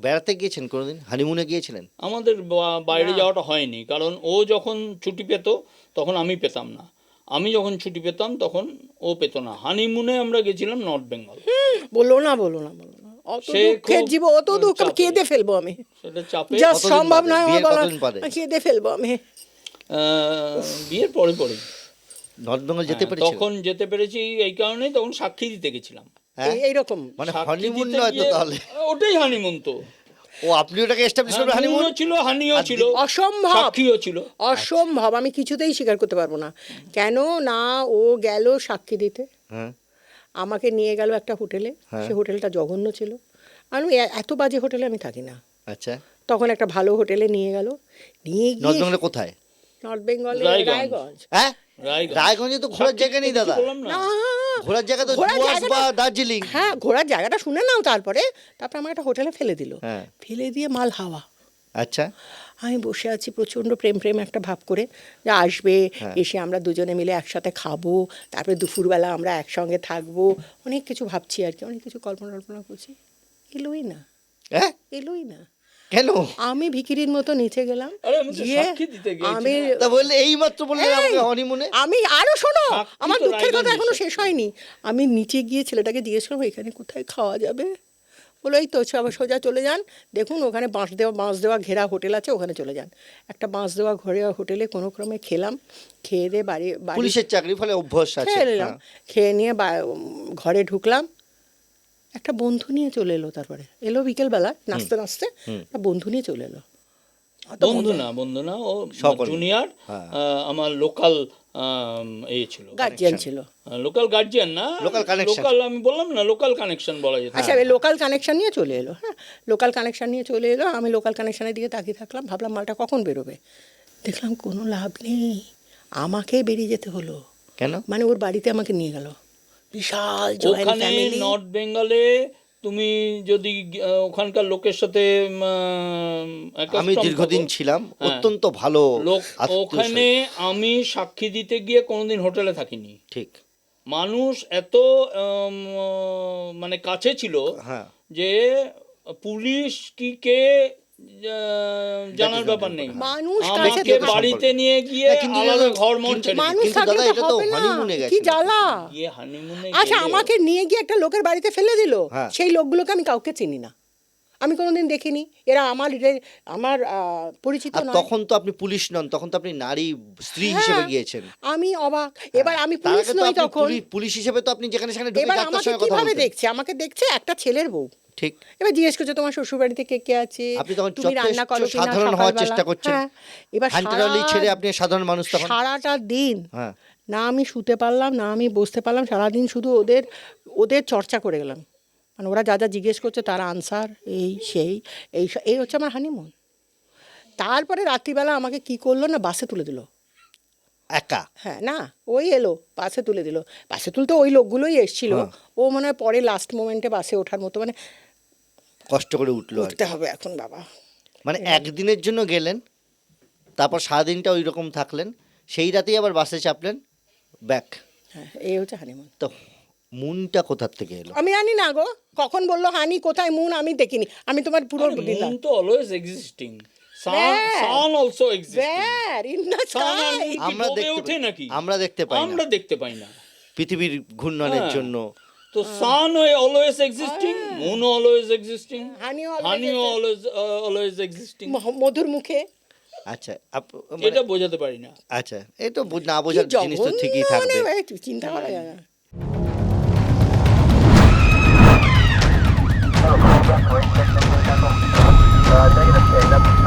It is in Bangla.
বেড়াতে গিয়েছেন কোনোদিন? হানিমুনে গিয়েছিলেন? আমাদের বাইরে যাওয়াটা হয়নি কারণ ও যখন ছুটি পেত তখন আমি পেতাম না। আমি যখন ছুটি পেতাম তখন ও পেত না। হানিমুনে আমরা গেছিলাম নর্থ বেঙ্গল বলো না বলো না বলো না। অত দুঃখের জীব অত দুঃখ আমি কেঁদে ফেলব আমি। সেটা চাপে। যা সম্ভব? নয় আমার বলা কেঁদে ফেলব আমি। আহ, বিয়ের পরে পরে নর্থ বেঙ্গল যেতে হ্যাঁ, তখন যেতে পেরেছি এই কারণেই তখন সাক্ষী দিতে গেছিলাম। এইরকম। মানে সাক্ষী হনিমুন দিতে নয় তো তাহলে? ওটাই হানিমুন তো। ও আপনি ওটাকে এস্টাবলিশ করবেন হানিমুন ছিল হানিও ছিল অসম্ভব। সাক্ষীও ছিল। অসম্ভব আমি কিছুতেই স্বীকার করতে পারব না। কেন না ও গেল সাক্ষী দিতে? হ্যাঁ। আমাকে নিয়ে গেল একটা হোটেলে হ্যাঁ। সে হোটেলটা জঘন্য ছিল। আমি এত বাজে হোটেলে আমি থাকি না। আচ্ছা। তখন একটা ভালো হোটেলে নিয়ে গেল। নিয়ে গিয়ে কোথায়? নর্থ বেঙ্গলে রায়গঞ্জ। রায়গঞ্জ। হ্যাঁ? রায়গঞ্জ। তো ঘোরার জায়গা নেই দাদা। না। ঘোরার জায়গা তো ডুয়ার্স বা দার্জিলিং। হ্যাঁ ঘোরার জায়গাটা শুনে নাও তারপরে। তারপরে আমাকে একটা হোটেলে ফেলে দিল। হ্যাঁ। ফেলে দিয়ে মাল হাওয়া। আচ্ছা। আমি বসে আছি প্রচণ্ড প্রেম প্রেম একটা ভাব করে। যে আসবে হ্যাঁ। এসে আমরা দুজনে মিলে একসাথে খাব তারপরে দুপুরবেলা আমরা একসঙ্গে থাকব। অনেক কিছু ভাবছি আর কি অনেক কিছু কল্পনা কল্পনা করছি। এলোই না। হ্যাঁ? এলোই না। কেন? আমি ভিকিরির মতো নিচে গেলাম আমি গিয়ে সাক্ষী দিতে গিয়েছিলাম। আমি তা বললে এই মাত্র আমাকে হনিমুনে আমি আরও শোনো আমার দুঃখের কথা এখনও শেষ হয়নি। আমি নিচে গিয়ে ছেলেটাকে জিজ্ঞেস করব এখানে কোথায় খাওয়া যাবে? বলো এই তো সব- সোজা চলে যান। দেখুন ওখানে বাঁশ দেওয়া বাঁশ দেওয়া ঘেরা হোটেল আছে ওখানে চলে যান। একটা বাঁশ দেওয়া ঘরে হোটেলে কোনো ক্রমে খেলাম। খেয়ে দিয়ে বাড়ি বাড়ি পুলিশের চাকরি ফলে অভ্যাস আছে। খেয়ে হ্যাঁ। খেয়ে নিয়ে বা- ঘরে ঢুকলাম। একটা বন্ধু নিয়ে চলে এলো তারপরে। এলো বিকেলবেলা নাচতে নাচতে একটা বন্ধু নিয়ে চলে এলো। বন্ধু না বন্ধু না ও। জুনিয়র হ্যাঁ। আমার লোকাল এই ছিল। গার্জিয়ান ছিল। লোকাল গার্জিয়ান না Local connection. লোকাল আমি বললাম না লোকাল কানেকশন বলা যেত আচ্ছা লোকাল কানেকশন নিয়ে চলে এলো হ্যাঁ। লোকাল কানেকশন নিয়ে চলে এলো আমি লোকাল কানেকশনের দিকে তাকিয়ে থাকলাম ভাবলাম মালটা কখন বেরোবে? দেখলাম কোনো লাভ নেই আমাকেই বেরিয়ে যেতে হলো। কেন? মানে ওর বাড়িতে আমাকে নিয়ে গেল। বিশাল ওখানে নর্থ বেঙ্গলে তুমি যদি ওখানকার লোকের সাথে আমি দীর্ঘদিন ছিলাম হ্যাঁ। অত্যন্ত ভালো লোক ওখানে আমি সাক্ষী দিতে গিয়ে কোনোদিন হোটেলে থাকিনি। ঠিক। মানুষ এত উম, মানে কাছে ছিল হ্যাঁ। যে পুলিশ কি কে জানার ব্যাপার নেই। মানুষ আমাকে বাড়িতে নিয়ে গিয়ে আলাদা ঘর মন মানুষ থাকলে তো হবে না। কি জ্বালা? আচ্ছা আমাকে নিয়ে গিয়ে একটা লোকের বাড়িতে ফেলে দিল। হ্যাঁ। সেই লোকগুলোকে আমি কাউকে চিনি না। আমি কোনোদিন দেখিনি। এরা আমার আমার পরিচিত তখন তো আপনি পুলিশ নন তখন তো আপনি নারী স্ত্রী হিসেবে হ্যাঁ, গিয়েছেন। আমি অবাক। এবার আমি পুলিশ নই তখন। পুলিশ হিসেবে তো আপনি যেখানে সেখানে ঢুকে ডাক্তার আমাকে সঙ্গে কথা কীভাবে দেখছে? আমাকে দেখছে একটা ছেলের বউ। ঠিক। এবার জিজ্ঞেস করছে তোমার শ্বশুর বাড়িতে কে কে আছে? আপনি তখন তুমি রান্না করো সাধারণ হওয়ার চেষ্টা করছেন। হ্যাঁ। এবার হ্যান্টারালি ছেড়ে আপনি সাধারণ মানুষ তখন? সারাটা দিন হ্যাঁ। না আমি শুতে পারলাম না আমি বসতে পারলাম সারাদিন শুধু ওদের ওদের চর্চা করে গেলাম। মানে ওরা যা যা জিজ্ঞেস করছে তার আনসার এই সেই এই এই হচ্ছে আমার হানিমুন তারপরে রাত্রিবেলা আমাকে কি করল না বাসে তুলে দিল। একা? হ্যাঁ না ওই এলো বাসে তুলে দিল। বাসে তুলতে ওই লোকগুলোই এসছিল। হ্যাঁ। ও মনে হয় পরে লাস্ট মোমেন্টে বাসে ওঠার মতো মানে কষ্ট করে উঠল উঠতে হবে এখন বাবা। মানে একদিনের জন্য গেলেন তারপর সারাদিনটা ওই রকম থাকলেন সেই রাতেই আবার বাসে চাপলেন ব্যাক হ্যাঁ এই হচ্ছে হানিমুন তো মুনটা কোথার থেকে এলো? আমি জানি না গো। কখন বলল হানি কোথায় মুন? আমি দেখিনি। আমি তোমার পুরো দিলাম মুন তো always existing sun also existing moon আমরা দেখতে নাকি? আমরা দেখতে পাই না। আমরা দেখতে পাই না। পৃথিবীর ঘূর্ণনের হ্যাঁ। জন্য। তো sun always existing moon always existing honey always always existing মধুর মুখে। আচ্ছা আপ- মানে- এটা বোঝাতে পারি না। আচ্ছা এই তো না বোঝার জিনিস তো ঠিকই মানে থাকবে ভাই, চিন্তা করা যায় না। Negative, negative.